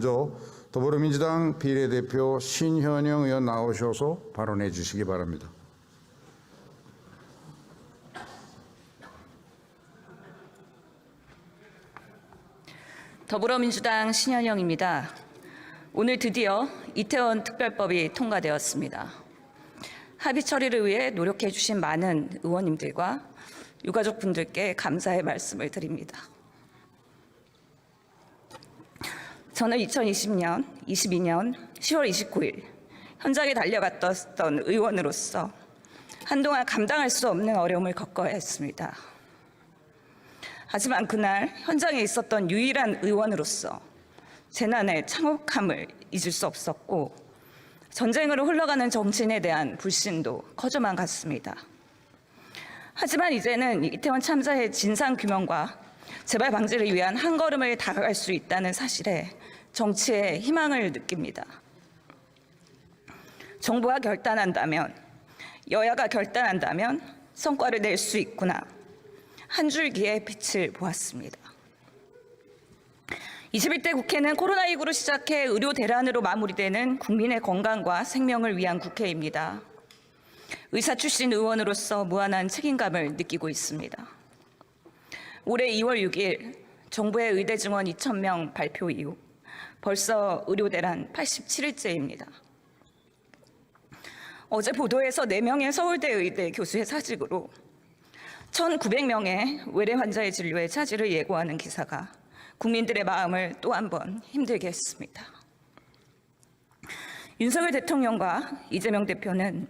먼저 더불어민주당 비례대표 신현영 의원 나오셔서 발언해 주시기 바랍니다. 더불어민주당 신현영입니다. 오늘 드디어 이태원 특별법이 통과되었습니다. 합의 처리를 위해 노력해 주신 많은 의원님들과 유가족분들께 감사의 말씀을 드립니다. 저는 2020년, 22년 10월 29일 현장에 달려갔던 의원으로서 한동안 감당할 수 없는 어려움을 겪어야 했습니다. 하지만 그날 현장에 있었던 유일한 의원으로서 재난의 참혹함을 잊을 수 없었고 전쟁으로 흘러가는 정치인에 대한 불신도 커져만 갔습니다. 하지만 이제는 이태원 참사의 진상 규명과 재발 방지를 위한 한 걸음을 다가갈 수 있다는 사실에 정치의 희망을 느낍니다. 정부가 결단한다면 여야가 결단한다면 성과를 낼 수 있구나. 한 줄기의 빛을 보았습니다. 21대 국회는 코로나19로 시작해 의료 대란으로 마무리되는 국민의 건강과 생명을 위한 국회입니다. 의사 출신 의원으로서 무한한 책임감을 느끼고 있습니다. 올해 2월 6일 정부의 의대 증원 2,000명 발표 이후 벌써 의료 대란 87일째입니다. 어제 보도에서 4명의 서울대 의대 교수의 사직으로 1,900명의 외래 환자의 진료에 차질을 예고하는 기사가 국민들의 마음을 또 한 번 힘들게 했습니다. 윤석열 대통령과 이재명 대표는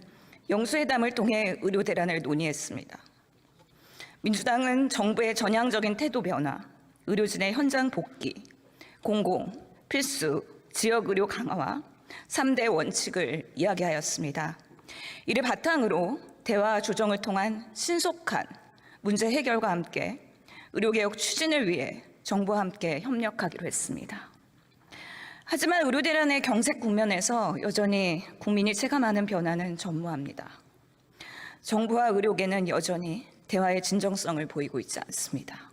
영수회담을 통해 의료 대란을 논의했습니다. 민주당은 정부의 전향적인 태도 변화, 의료진의 현장 복귀, 공공, 필수, 지역 의료 강화와 3대 원칙을 이야기하였습니다. 이를 바탕으로 대화 조정을 통한 신속한 문제 해결과 함께 의료개혁 추진을 위해 정부와 함께 협력하기로 했습니다. 하지만 의료 대란의 경색 국면에서 여전히 국민이 체감하는 변화는 전무합니다. 정부와 의료계는 여전히 대화의 진정성을 보이고 있지 않습니다.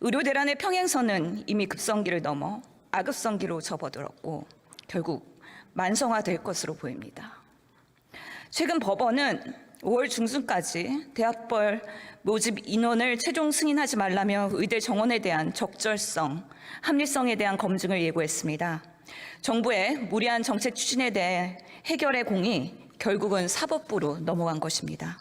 의료 대란의 평행선은 이미 급성기를 넘어 아급성기로 접어들었고 결국 만성화될 것으로 보입니다. 최근 법원은 5월 중순까지 대학벌 모집 인원을 최종 승인하지 말라며 의대 정원에 대한 적절성, 합리성에 대한 검증을 예고했습니다. 정부의 무리한 정책 추진에 대해 해결의 공이 결국은 사법부로 넘어간 것입니다.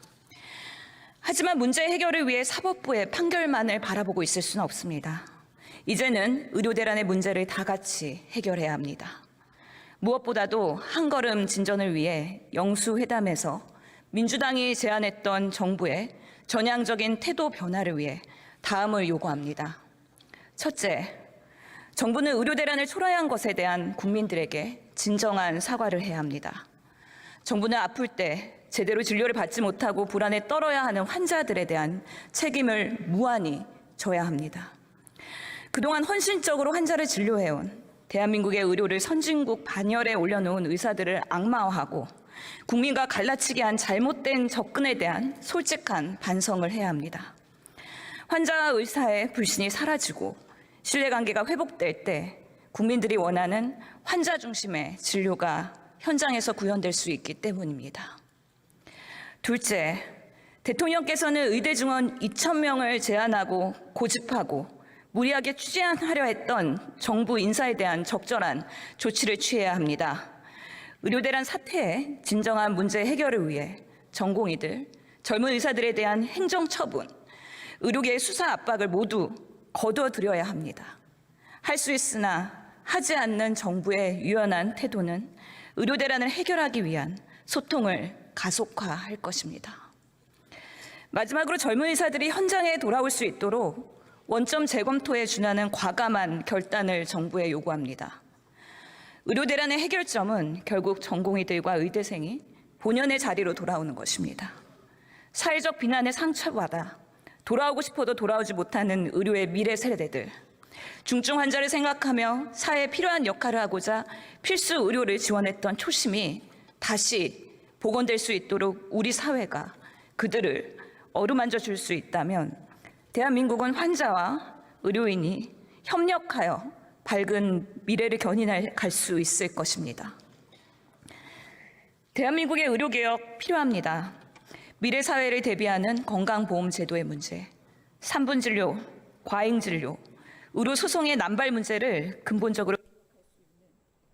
하지만 문제 해결을 위해 사법부의 판결만을 바라보고 있을 수는 없습니다. 이제는 의료 대란의 문제를 다 같이 해결해야 합니다. 무엇보다도 한 걸음 진전을 위해 영수 회담에서 민주당이 제안했던 정부의 전향적인 태도 변화를 위해 다음을 요구합니다. 첫째, 정부는 의료 대란을 초래한 것에 대한 국민들에게 진정한 사과를 해야 합니다. 정부는 아플 때 제대로 진료를 받지 못하고 불안에 떨어야 하는 환자들에 대한 책임을 무한히 져야 합니다. 그동안 헌신적으로 환자를 진료해온 대한민국의 의료를 선진국 반열에 올려놓은 의사들을 악마화하고 국민과 갈라치게 한 잘못된 접근에 대한 솔직한 반성을 해야 합니다. 환자와 의사의 불신이 사라지고 신뢰관계가 회복될 때 국민들이 원하는 환자 중심의 진료가 현장에서 구현될 수 있기 때문입니다. 둘째, 대통령께서는 의대 증원 2,000명을 제안하고 고집하고 무리하게 추진하려 했던 정부 인사에 대한 적절한 조치를 취해야 합니다. 의료대란 사태의 진정한 문제 해결을 위해 전공의들, 젊은 의사들에 대한 행정 처분, 의료계의 수사 압박을 모두 거둬들여야 합니다. 할 수 있으나 하지 않는 정부의 유연한 태도는 의료대란을 해결하기 위한 소통을 가속화할 것입니다. 마지막으로 젊은 의사들이 현장에 돌아올 수 있도록 원점 재검토에 준하는 과감한 결단을 정부에 요구합니다. 의료 대란의 해결점은 결국 전공의들과 의대생이 본연의 자리로 돌아오는 것입니다. 사회적 비난에 상처받아 돌아오고 싶어도 돌아오지 못하는 의료의 미래 세대들, 중증 환자를 생각하며 사회에 필요한 역할을 하고자 필수 의료를 지원했던 초심이 다시 복원될 수 있도록 우리 사회가 그들을 어루만져 줄 수 있다면 대한민국은 환자와 의료인이 협력하여 밝은 미래를 견인할 갈 수 있을 것입니다. 대한민국의 의료개혁 필요합니다. 미래 사회를 대비하는 건강보험 제도의 문제, 산분진료, 과잉진료, 의료소송의 남발 문제를 근본적으로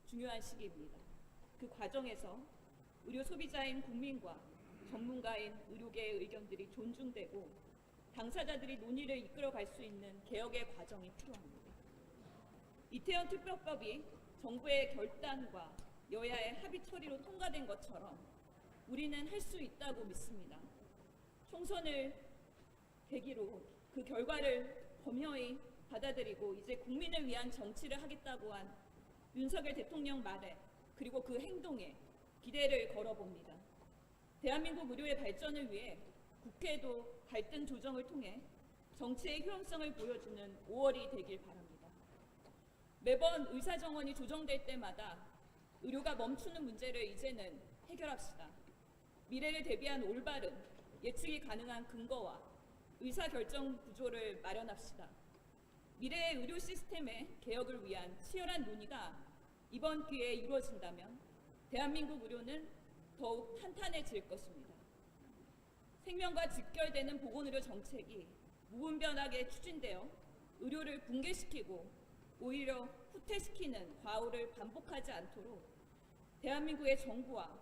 중요한 시기입니다. 그 과정에서 의료 소비자인 국민과 전문가인 의료계의 의견들이 존중되고 당사자들이 논의를 이끌어갈 수 있는 개혁의 과정이 필요합니다. 이태원 특별법이 정부의 결단과 여야의 합의 처리로 통과된 것처럼 우리는 할 수 있다고 믿습니다. 총선을 계기로 그 결과를 겸허히 받아들이고 이제 국민을 위한 정치를 하겠다고 한 윤석열 대통령 말에 그리고 그 행동에 기대를 걸어봅니다. 대한민국 의료의 발전을 위해 국회도 갈등 조정을 통해 정치의 효용성을 보여주는 5월이 되길 바랍니다. 매번 의사 정원이 조정될 때마다 의료가 멈추는 문제를 이제는 해결합시다. 미래를 대비한 올바른 예측이 가능한 근거와 의사 결정 구조를 마련합시다. 미래의 의료 시스템의 개혁을 위한 치열한 논의가 이번 기회에 이루어진다면 대한민국 의료는 더욱 탄탄해질 것입니다. 생명과 직결되는 보건의료 정책이 무분별하게 추진되어 의료를 붕괴시키고 오히려 후퇴시키는 과오를 반복하지 않도록 대한민국의 정부와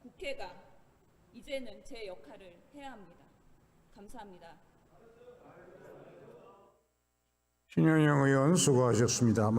국회가 이제는 제 역할을 해야 합니다. 감사합니다. 신현영 의원 수고하셨습니다.